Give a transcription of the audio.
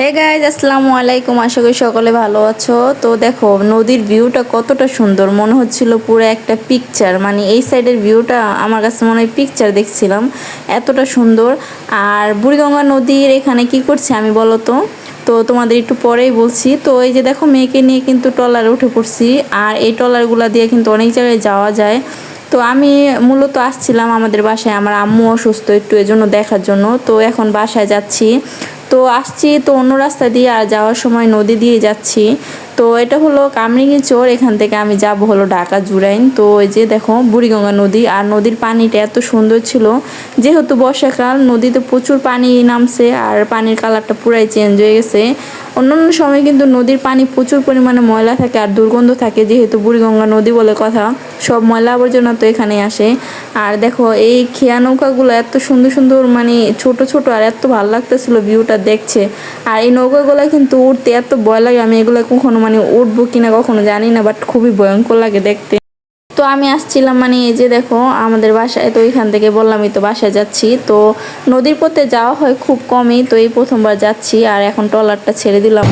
Hey guys আসসালামু আলাইকুম। আশা করি সকলে ভালো আছো। তো দেখো, নদীর ভিউটা কতটা সুন্দর। মনে হচ্ছিল পুরো একটা পিকচার মানে এই সাইডের ভিউটা আমার কাছে মনে হয় পিকচার দেখছিলাম। এতটা সুন্দর। আর বুড়িগঙ্গা নদীর এখানে কি করছে আমি বলো তো? তো তোমাদের একটু পরেই বলছি। তো এই যে দেখো, মেয়েকে নিয়ে কিন্তু ট্রলারে উঠে পড়ছি। আর এই ট্রলারগুলো দিয়ে কিন্তু অনেক জায়গায় যাওয়া যায়। তো আমি মূলত আসছিলাম আমাদের বাসায়। আমার আম্মু অসুস্থ একটু এজন্য দেখার জন্য। তো এখন বাসায় যাচ্ছি। তো আসছি তো অন্য রাস্তা দিয়ে আর যাওয়ার সময় নদী দিয়ে যাচ্ছি। তো এটা হলো কামরিঙ্গি চোর, এখান থেকে আমি যাব হলো ঢাকা জুরাইন। তো এই যে দেখো, বুড়িগঙ্গা নদী, আর নদীর পানিটা এত সুন্দর ছিল। যেহেতু বর্ষাকাল, নদীতে প্রচুর পানি নামছে, আর পানির কালারটা পুরাই চেঞ্জ হয়ে গেছে। অন্যান্য সময় কিন্তু নদীর পানি প্রচুর পরিমাণে ময়লা থাকে আর দুর্গন্ধ থাকে, যেহেতু বুড়িগঙ্গা নদী বলে কথা। সব ময়লা আবর্জনা তো এখানে আসে। আর দেখো, এই খেয়া নৌকাগুলো এত সুন্দর সুন্দর মানে ছোট ছোট আর এত ভালো লাগতেছিল ভিউটা দেখছে। আর এই নৌকাগুলো কিন্তু উঠতে এত ভয় লাগে, আমি এগুলো কখনো মানে উঠবো কিনা কখনো জানি না বাট খুবই ভয়ঙ্কর লাগে দেখতে। তো আমি আসছিলাম মানে এই যে দেখো, আমাদের বাসায়, তো এখান থেকে বললামই তো বাসায় যাচ্ছি। তো নদীর পথে যাওয়া হয় খুব কমই, তো এই প্রথমবার যাচ্ছি, আর এখন ট্রলারটা ছেড়ে দিলাম।